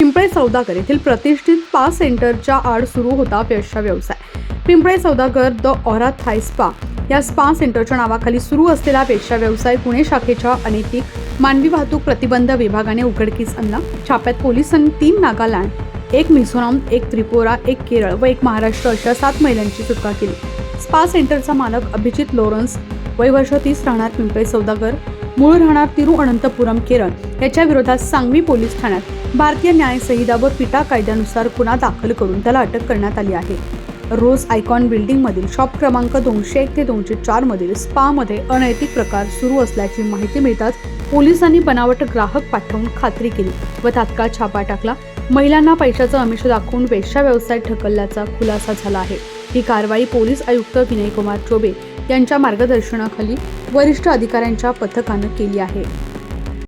पिंपळे सौदागर येथील प्रतिष्ठित स्पा सेंटरच्या आड सुरू होता पेशा व्यवसाय. Pimple Saudagar the aura Thai spa या स्पा सेंटरच्या नावाखाली सुरू असलेला वेश्या व्यवसाय पुणे शाखेच्या अनैतिक मानवी वाहतूक प्रतिबंध विभागाने उघडकीस आणला. छाप्यात पोलिसांनी तीन नागालँड एक मिझोराम एक त्रिपुरा एक केरळ व एक महाराष्ट्र अशा सात महिलांची सुटका केली. स्पा सेंटरचा मालक अभिजित लोरन्स वय वर्ष तीस राहणार पिंपळे सौदागर मूळ राहणार तिरुअनंतपुरम केरळ. याच्या विरोधात सांगवी पोलीस ठाण्यात भारतीय न्याय संहिता व पिटा कायद्यानुसार गुन्हा दाखल करून त्याला अटक करण्यात आली आहे. रोज आयकॉन बिल्डिंगमधील शॉप क्रमांक दोनशे एक ते दोनशे चार मधील स्पामध्ये अनैतिक प्रकार सुरू असल्याची माहिती मिळताच पोलिसांनी बनावट ग्राहक पाठवून खात्री केली व तात्काळ छापा टाकला. महिलांना पैशाचं आमिष दाखवून वेश्या व्यवसाय ढकलल्याचा खुलासा झाला आहे. ही कारवाई पोलीस आयुक्त विनयकुमार चोबे यांच्या मार्गदर्शनाखाली वरिष्ठ अधिकाऱ्यांच्या पथकानं केली आहे.